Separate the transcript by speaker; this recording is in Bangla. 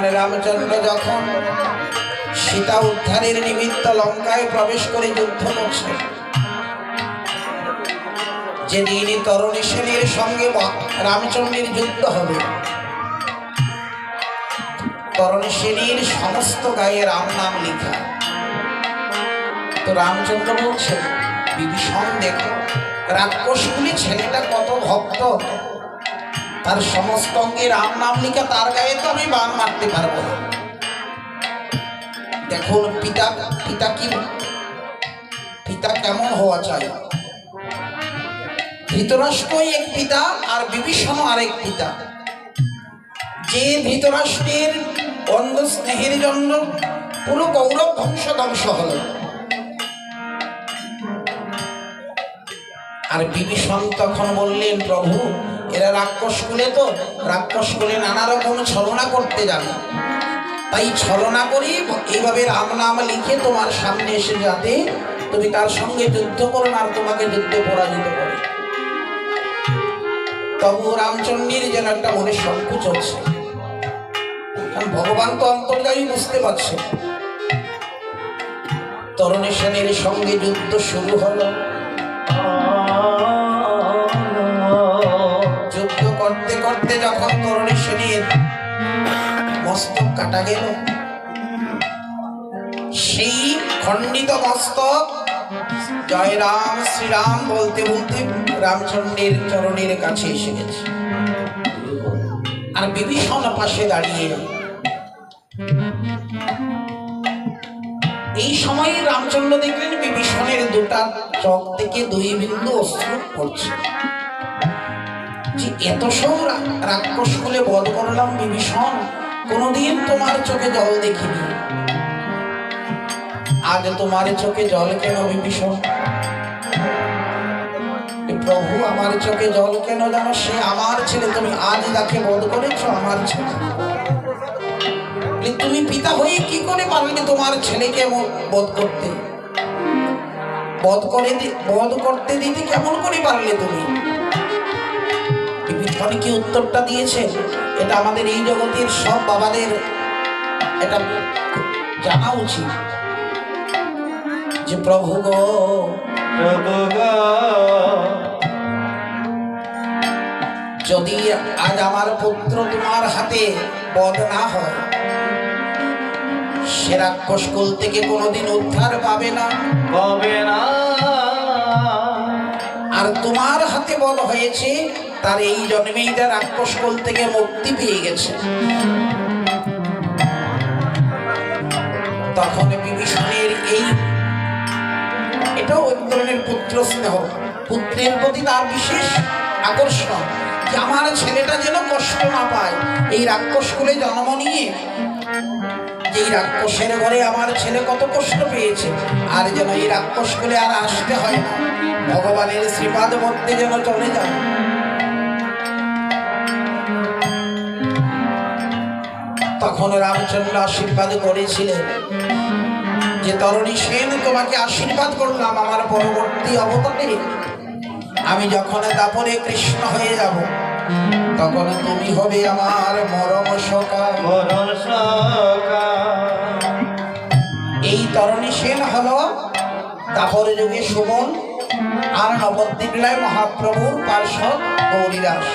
Speaker 1: ভগবান রামচন্দ্র যখন সীতা উদ্ধারের নিমিত্ত লঙ্কায় প্রবেশ করে যুদ্ধ করছে, যেদিন তরণী সেনের সঙ্গে রামচন্দ্রের যুদ্ধ হবে, তরণী সেনের সমস্ত গায়ে রাম নাম লেখা। তো রামচন্দ্র বলছে, বিভীষণ দেখো, রাক্ষসগুলি ছেলেটা কত ভক্ত তার সমস্ত অঙ্গে রাম নাম লিখা তার গায়ে তো আমি বান মারতে পারব না। দেখুন পিতা পিতা কি পিতা কেমন হওয়া চাই? ধৃতরাষ্ট্রই এক পিতা আর বিভীষণ আরেক পিতা। যে ধৃতরাষ্ট্রের অন্ধ স্নেহের জন্য পুরো কৌরব ধ্বংস ধ্বংস হলো। আর বিভীষণ তখন বললেন, প্রভু এরা রাক্ষস কুলে তো, রাক্ষস কুলে নানা রকম ছলনা করতে জানে। তাই ছলনা করি, এইভাবে রাম নাম লিখে তোমার সামনে এসে যাতে তুমি তার সঙ্গে যুদ্ধ করো আর তোমাকে যুদ্ধে পরাজিত করে। তবু রামচন্দ্রের যেন একটা মনে সংকোচ হচ্ছে। কারণ ভগবান তো অন্তর্যায়ী বুঝতে পারছে। তরণী সেনের সঙ্গে যুদ্ধ শুরু হলো। করতে যখন তরণী সেনের মস্তক কাটা গেল, সেই খণ্ডিত মস্তক জয় রাম শ্রীরাম বলতে বলতে রামচন্দ্রের চরণের কাছে এসে গেছে। আর বিভীষণ পাশে দাঁড়িয়ে এই সময় রামচন্দ্র দেখলেন বিভীষণের দুটা চোখ থেকে দুই বিন্দু অস্ত্র পড়ছে। যে এত সব রাক্ষস বলে বধ করলাম বিভীষণ, কোনোদিন তোমার চোখে জল দেখিনি। আজ তোমার চোখে জল কেন বিভীষণ? প্রভু, আমার চোখে জল কেন জানো সে আমার ছেলে? তুমি আজ যাকে বধ করেছ, আমার ছেলে। তুমি পিতা হয়ে কি করে পারলে তোমার ছেলেকে বধ করতে? বধ করে বধ করতে দিতে কেমন করে পারলে তুমি? বিভীষণ কি উত্তরটা দিয়েছে? এটা আমাদের এই জগতের সব বাবাদের এটা জানা উচিত। যে প্রভু গো যদি আজ আমার পুত্র তোমার হাতে বধ না হয় সে রাক্ষস কুল থেকে কোনোদিন উদ্ধার পাবে না।
Speaker 2: হবে না।
Speaker 1: আর তোমার হাতে বধ হয়েছে তার এই জন্মেই তার রাক্ষস কুল থেকে মুক্তি পেয়ে গেছে। তখন বিভীষণের এই এটাও এক ধরনের পুত্র স্নেহ। পুত্রের প্রতি তার বিশেষ আকর্ষণ যে আমার ছেলেটা যেন কষ্ট না পায়। এই রাক্ষস কুলে জন্ম নিয়ে এই রাক্ষসের ঘরে আমার ছেলে কত কষ্ট পেয়েছে, আর যেন এই রাক্ষস কুলে আর আসতে হয় না। ভগবানের শ্রীপাদ মধ্যে যেন চলে যায়। তখন রামচন্দ্র আশীর্বাদ করেছিলেন। যে তরণী সেন তোমাকে আশীর্বাদ করলাম আমার পরবর্তী অবতারে। আমি যখন দাপরে কৃষ্ণ হয়ে যাব তখন তুমি হবে আমার মরম
Speaker 2: সকা
Speaker 1: এই তরণী সেন হল দাপরে যুগে সুমন আর নবদ্বীপলায় মহাপ্রভুর পার্শ্বদ গৌরীদাস।